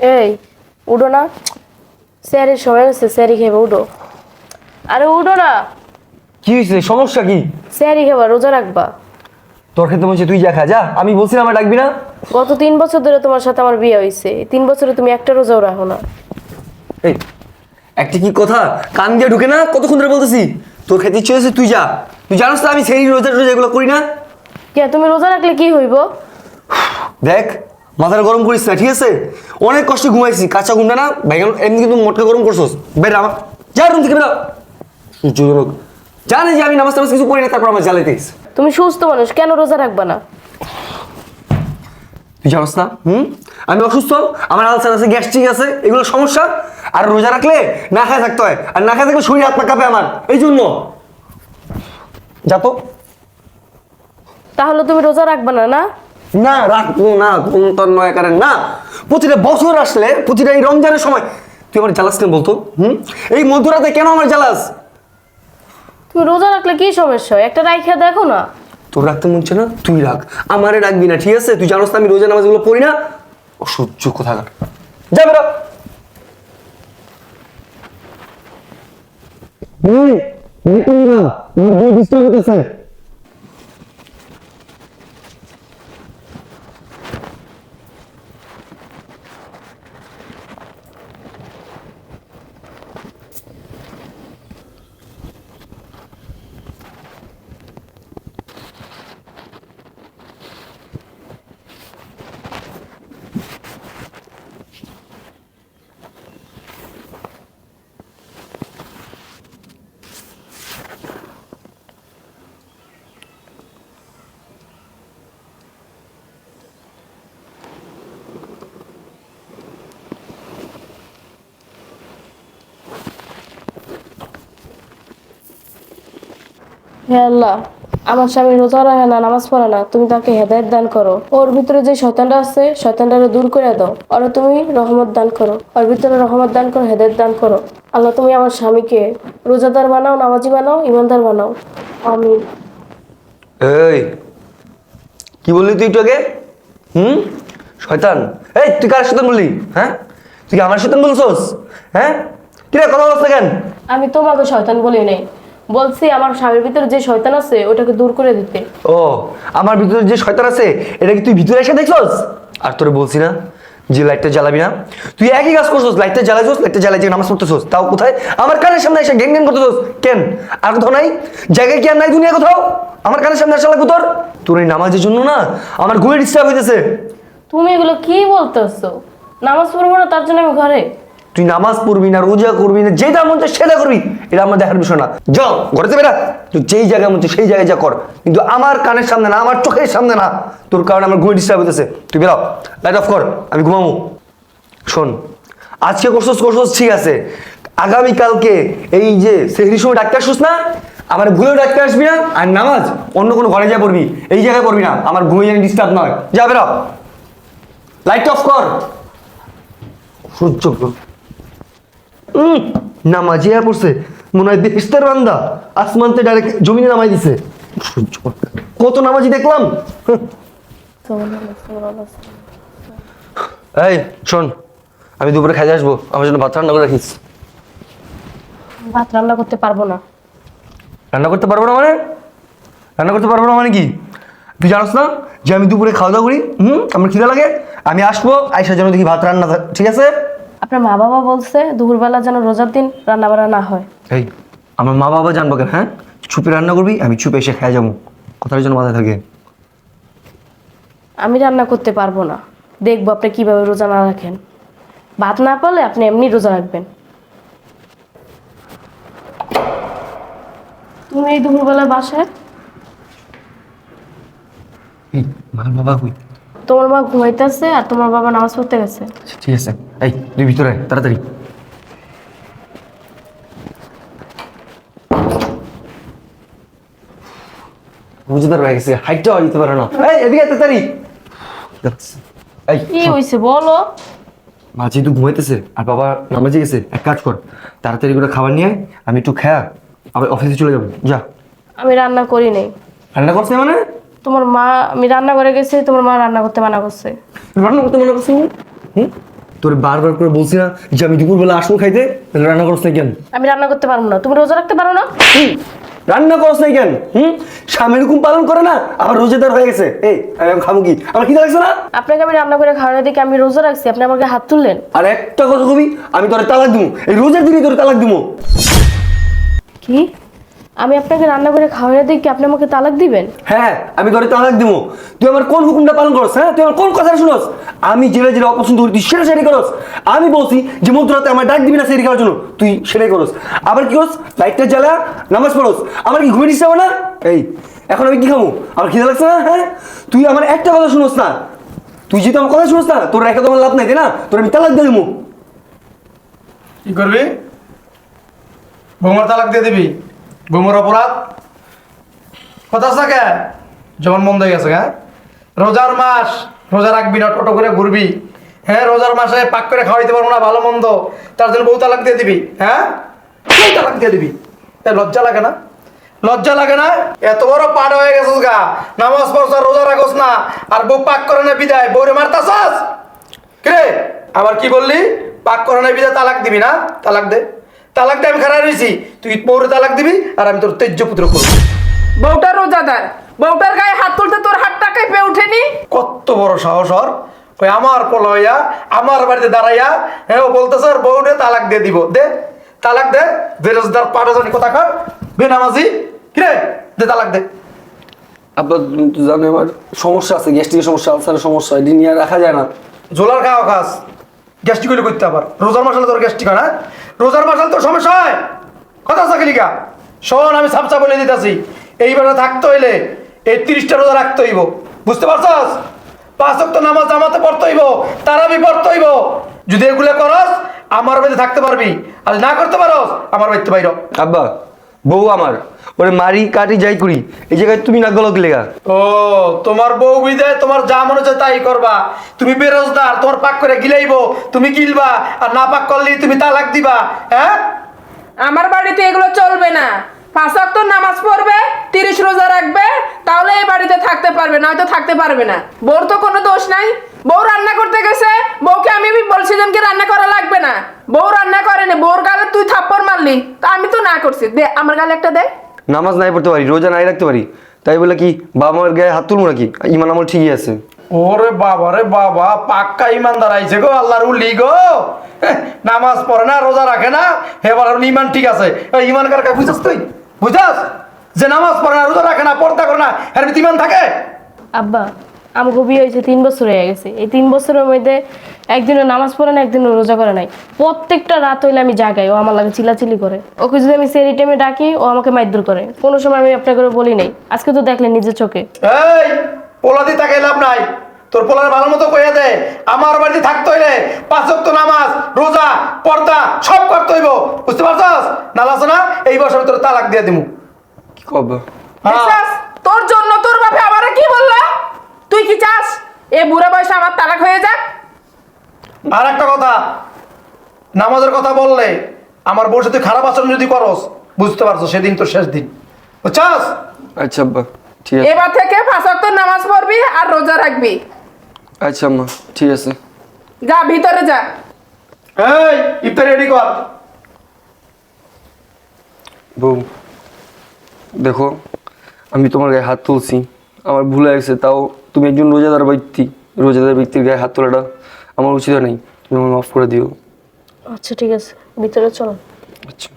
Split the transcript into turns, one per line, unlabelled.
এই উডো না। স্যারের সময় হচ্ছে স্যারি খেবা উডো আরে উডো না।
কি হয়েছে সমস্যা কি?
স্যারি খেবা রোজা রাখবা।
তোর ক্ষেত্রে বলছে তুই যা খা যা। আমি বলছিলাম আমার ডাকবি না।
গত তিন বছর ধরে তোমার সাথে আমার বিয়ে হয়েছে তিন বছরে তুমি একটা রোজাও রাখো না।
এই একটা কি কথা? কান দিয়ে ঢুকে না? কতক্ষণ ধরে বলতেছি? তোর খেতে ইচ্ছে হয়েছে তুই যা। তুই জানোস তো আমি সেই রোজা রোজা এগুলো করি না?
কে তুমি রোজা রাখলে কি হইব?
দেখ মাথাটা গরম করিস না ঠিক আছে? অনেক কষ্টে ঘুমাইছি কাঁচা ঘুমটা না বাইগান এমনি কিন্তু মোটকা গরম করছোস। বের আমার। যা রুম থেকে বেরো সূর্যজনক। জানে যে আমি নামাজ টামাজ কিছু করি না তারপর আমার জ্বালাইতে
তুমি সুস্থ মানুষ কেন রোজা রাখবা না?
তুই জানোস না? হুম? আমি অসুস্থ আমার আলসার আছে গ্যাস্ট্রিক আছে এগুলো সমস্যা। আর রোজা রাখলে না খায় থাকতে হয় আর না খায় থাকলে শরীর হাত পা কাঁপে আমার। এই জন্য। যা তো।
তাহলে তুমি রোজা রাখবে না না?
না রাখব না তোর নয় কারণ না। প্রতিটা বছর আসলে প্রতিটা এই রমজানের সময় তুই আমার জ্বালাস কেন বলতো? হুম? এই মধ্যরাতে কেন আমার জ্বালাস?
তুমি রোজা রাখলে কি সমস্যা হয়? একটা রাইখা দেখো না।
তোর রাখতে মন চায় না? তুই রাখ আমারে রাখবি না ঠিক আছে? তুই জানোস না আমি রোজা নামাজগুলো পড়ি না? অসহ্য কোথাকার যা বেরো।
হে আল্লাহ আমার স্বামী রোজা রাখে না নামাজ পড়ে না তুমি তাকে হেদায়ত দান করো। ওর ভিতরে যে শয়তানটা আছে শয়তানটারে দূর করে দাও। আর তুমি রহমত দান করো। ওর ভিতরে রহমত দান করো হেদায়ত দান করো। আল্লাহ তুমি আমার স্বামীকে রোজাদার বানাও নামাজি বানাও ইমানদার বানাও। আমি
এই কি বললি তুই একটু আগে? হুম? শয়তান। এই তুই কার শয়তান বললি? হ্যাঁ? তুই আমার শয়তান বলছস? হ্যাঁ? কি রে কথা বলছ কেন?
আমি তোমাকে শয়তান বলি নাই। বলছি আমার স্বামীর ভিতরে যে শয়তান আছে ওটাকে দূর করে দিতে।
ও আমার ভিতরে যে শয়তান আছে এটা কি তুই ভিতরে এসে দেখছস? আর তোরে বলছি না যে লাইটটা জ্বালাবি না। তুই একই কাজ করছস লাইটটা জ্বালাইছস লাইটটা জ্বালাই যে নামাজ পড়তেছস। তাও কোথায়? আমার কানের সামনে এসে গ্যাং গ্যাং করতেছস। কেন? আর কোথাও নাই? জায়গায় কি আর নাই দুনিয়া কোথাও? আমার কানের সামনে আসা লাগবে তোর? তোর এই নামাজের জন্য না আমার ঘুরে ডিস্টার্ব হইতেছে।
তুমি এগুলো কি বলতেছো? নামাজ পড়ব না তার জন্য আমি ঘরে?
তুই নামাজ পড়বি না রোজা করবি না যেটা মন চায় সেটা করবি। এটা আমার দেখার বিষয় না। যাও ঘরে যাবে না? তুই যেই জায়গায় চায় সেই জায়গায় যা কর। কিন্তু আমার কানের সামনে না আমার চোখের সামনে না। তোর কারণে আমার ঘুমে ডিস্টার্ব হইতেছে। তুই বেরাও লাইট অফ কর আমি ঘুমাবো। শোন আজকে করছস করছস ঠিক আছে। আগামীকালকে এই যে সেহরির সময় ডাক্তার আসছিস না আমার ভুলেও ডাক্তার আসবি না আর নামাজ অন্য কোনো ঘরে যা পড়বি। এই জায়গায় পড়বি না আমার ঘুমে যেন ডিস্টার্ব নয়। যা বেরাও লাইট অফ কর। সহ্য কর উম, নামাজি আর পড়ছে। মনে হয় বেহেস্তের বান্দা। আসমানতে ডাইরেক্ট জমিনে নামাই দিছে। কত নামাজি দেখলাম। এই শোন আমি দুপুরে খাইতে আসব। আমার জন্য ভাত রান্না করে রাখিস।
ভাত রান্না করতে পারব না।
রান্না করতে পারব না মানে? রান্না করতে পারব না মানে কি? তুই জানোস না যে আমি দুপুরে খাওয়া দাওয়া করি? হুম? আমার খিদে লাগে। আমি আসব আইসার জন্য দেখি ভাত রান্না ঠিক আছে?
আপনার মা বাবা বলছে দুপুরবেলা যেন রোজার দিন রান্না বান্না না হয়।
এই আমার মা বাবা জানব কেন হ্যাঁ? চুপে রান্না করবি আমি চুপে এসে খাই যাব। কথার জন্য মাথায় থাকে।
আমি রান্না করতে পারব না। দেখব আপনি কীভাবে রোজা না রাখেন। ভাত না পারলে আপনি এমনি রোজা রাখবেন। তুমি এই দুপুরবেলা বাসায়?
এই মার বাবা কই?
তোমার মা ঘুমাইতেছে আর তোমার বাবা নামাজ পড়তে গেছে।
আচ্ছা, ঠিক আছে। এই তুই ভিতরে তাড়াতাড়ি। বুঝতে হয়ে গেছে হাইটটাও দিতে পারে না। এই এদিকে তাড়াতাড়ি। এই
কি হয়েছে বলো।
মা যেহেতু ঘুমাইতেছে আর বাবা নামাজে গেছে এক কাজ কর তাড়াতাড়ি করে খাবার নিয়ে আমি একটু খেয়া আবার অফিসে চলে যাব। যা।
আমি রান্না করি নাই।
রান্না করছে মানে?
তোমার মা আমি রান্না করে গেছি তোমার মা রান্না করতে মানা করছে।
রান্না করতে মনে করছি হুম? তোর বারবার করে বলছি না যে আমি দুপুরবেলা আসব খাইতে রান্না করছ না কেন?
আমি রান্না করতে পারব না। তুমি রোজা রাখতে পারো না?
রান্না করস নাই কেন? হুম? স্বামীর হুকুম পালন করে না আবার রোজেদার হয়ে গেছে। এই আমি এখন খাব কি? আমার খিদে লাগছে না?
আপনাকে আমি রান্না করে খাওয়ানো দিকে আমি রোজা রাখছি আপনি আমাকে হাত তুললেন।
আর একটা কথা কবি আমি তোরে তালাক দিমু। এই রোজের দিনই তোরে তালাক দিমু।
কি? আমি আপনাকে রান্না করে খাওয়ানোর কি আপনি আমাকে তালাক দিবেন?
হ্যাঁ আমি ঘরে তালাক দিবো তুই আমার কোন হুকুমটা পালন করস হ্যাঁ? তুই আমার কোন কথা শুনস? আমি যেটা যেটা অপছন্দ করি তুই সেটা সেটাই করস। আমি বলছি যে মধ্যরাতে আমার ডাক দিবি না সেটা খাওয়ার জন্য তুই সেটাই করস। আবার কি করস? লাইটটা জ্বালা নামাজ পড়স। আমার কি ঘুমিয়ে দিচ্ছে না? এই এখন আমি কি খাব আমার খিদে লাগছে না? হ্যাঁ? তুই আমার একটা কথা শুনস না। তুই যেহেতু আমার কথা শুনস না তোর একটা তোমার লাভ নাই তাই না? তোর আমি তালাক দিয়ে দেবো
কি করবি? বৌমার তালাক দিয়ে দিবি? বৌমার অপরাধ? কথা আছে কে মন হয়ে গেছে হ্যাঁ? রোজার মাস, রোজা রাখবি না, টোটো করে ঘুরবি। হ্যাঁ রোজার মাসে পাক করে খাওয়াইতে পারব না, ভালো মন্দ। তার জন্য বউ তালাক দিয়ে দিবি হ্যাঁ? বউ তালাক দিয়ে দিবি। লজ্জা লাগে না? লজ্জা লাগে না? এত বড় পাড় হয়ে গেছিস গা। নামাজ পড়ছ, রোজা রাখোস না। আর বউ পাক করে না বিদায়, বউরে মারতাছাস? কে? আবার কি বললি? পাক করানোর বিদা তালাক দিবি না? তালাক দে। তালাক দে আমি খারাপ রয়েছি তুই পৌরে তালাক দিবি? আর আমি তোর তেজ্য পুত্র করব।
বউটার রোজাদার। বউটার গায়ে হাত তুলতে তোর হাতটা কেঁপে ওঠেনি?
কত বড় সাহস ওর। ওই আমার পোলা হইয়া আমার বাড়িতে দাঁড়াইয়া হ্যাঁ ও বলতেছে ওর বউরে তালাক দিয়ে দিব। দে তালাক দে বেরোজদার পাটাজানি কথা কর বেনামাজি কিরে দে তালাক দে।
আব্বা জানো আমার সমস্যা আছে গ্যাস্ট্রিকের সমস্যা আলসারের সমস্যা এটি নিয়ে রাখা যায় না।
জোলার খাওয়া খাস। গ্যাস্ট্রিক হইলে করতে আবার। রোজার মাসালে তোর গ্যাস্ট্রিক হয় না? রোজার মাসালে তোর সমস্যা হয়? কথা আছে লিখা শোন, আমি সাপচা বলে দিতেছি। এইবারে থাকতে হইলে এই তিরিশটা রোজা রাখতে হইব। বুঝতে পারছস? পাঁচ তো নামাজ জামাতে পড়তে হইব, তারাবি পড়তে হইব। যদি এগুলো করস, আমার বাড়িতে থাকতে পারবি। আর না করতে পারস, আমার বাড়িতে বাইর।
আব্বা বউ আমার। ওরে মারি কাটি যাই করি। এই জায়গায় তুমি না গলক লেগা।
ও তোমার বউ বিদে তোমার যা মনে হচ্ছে তাই করবা। তুমি বেরোজদার তোমার পাক করে গিলাইব তুমি গিলবা আর না পাক করলে তুমি তালাক দিবা হ্যাঁ?
আমার বাড়িতে এগুলো চলবে না। পাঁচ ওয়াক্ত নামাজ পড়বে তিরিশ রোজা রাখবে তাহলে এই বাড়িতে থাকতে পারবে নয়তো থাকতে পারবে না। বউর তো কোনো দোষ নাই। বউ রান্না করতে গেছে বউকে আমি বলছি যে রান্না করা লাগবে না। বউ রান্না করেনি বউর গালে তুই থাপ্পড় মারলি। তা আমি তো না করছি। দে আমার গালে একটা দে।
নামাজ নাই পড়তে পারি রোজা নাই রাখতে পারি। তাই বলে কি বাবা মার গায়ে হাত তুলবো নাকি? ইমান আমল ঠিকই আছে।
ওরে বাবা রে বাবা পাক্কা ইমানদার আইছে গো আল্লাহর উলি গো। নামাজ পড়ে না রোজা রাখে না এবার আর ইমান ঠিক আছে। এই ইমান কার কাছে বুঝাস তুই? বুঝাস? যে নামাজ পড়ে না রোজা রাখে না পর্দা করে না এর ভিতরে ইমান থাকে?
আব্বা আমাকে বিয়ে হয়েছে তিন বছর হয়ে গেছে। এই তিন বছরের মধ্যে একদিনও নামাজ পড়ে না একদিনও রোজা করে নাই। প্রত্যেকটা রাত হইলে আমি জাগাই ও আমার লাগে চিলাচিলি করে। ওকে যদি আমি সেরি টাইমে ডাকি ও আমাকে মাইদুর করে। কোনো সময় আমি আপনাকে করে বলি নাই। আজকে তো দেখলেন নিজের চোখে।
এই পোলাদি তাকে লাভ নাই। তোর পোলার ভালো মতো কইয়া দে। আমার বাড়িতে থাকতে হইলে পাঁচ ওয়াক্ত নামাজ রোজা পর্দা সব করতে হইব। বুঝতে পারছস? নালাস না? এই বছর তোর তালাক দিয়ে দিমু।
কি কব?
হ্যাঁ।
তোর জন্য তোর বাপে আমারে কি বলল? তুই কি চাস? এ বুড়া বয়সে আমার তালাক হয়ে যাক?
আর একটা কথা নামাজের কথা বললে আমার বসে তুই খারাপ আচরণ যদি করস বুঝতে পারছ সেদিন তো শেষ দিন। বুঝছস
আচ্ছা আব্বা ঠিক আছে।
এবার থেকে পাঁচ ওয়াক্ত নামাজ পড়বি আর রোজা রাখবি।
আচ্ছা আম্মা ঠিক আছে।
যা ভিতরে যা।
এই ইফতার রেডি কর।
বউ দেখো আমি তোমার গায়ে হাত তুলছি। আমার ভুল গেছে তাও তুমি একজন রোজাদার ব্যক্তি রোজাদার ব্যক্তির গায়ে হাত তোলাটা আমার উচিত নেই তুমি আমার মাফ করে দিও।
আচ্ছা ঠিক আছে। ভিতরে চলো।
আচ্ছা।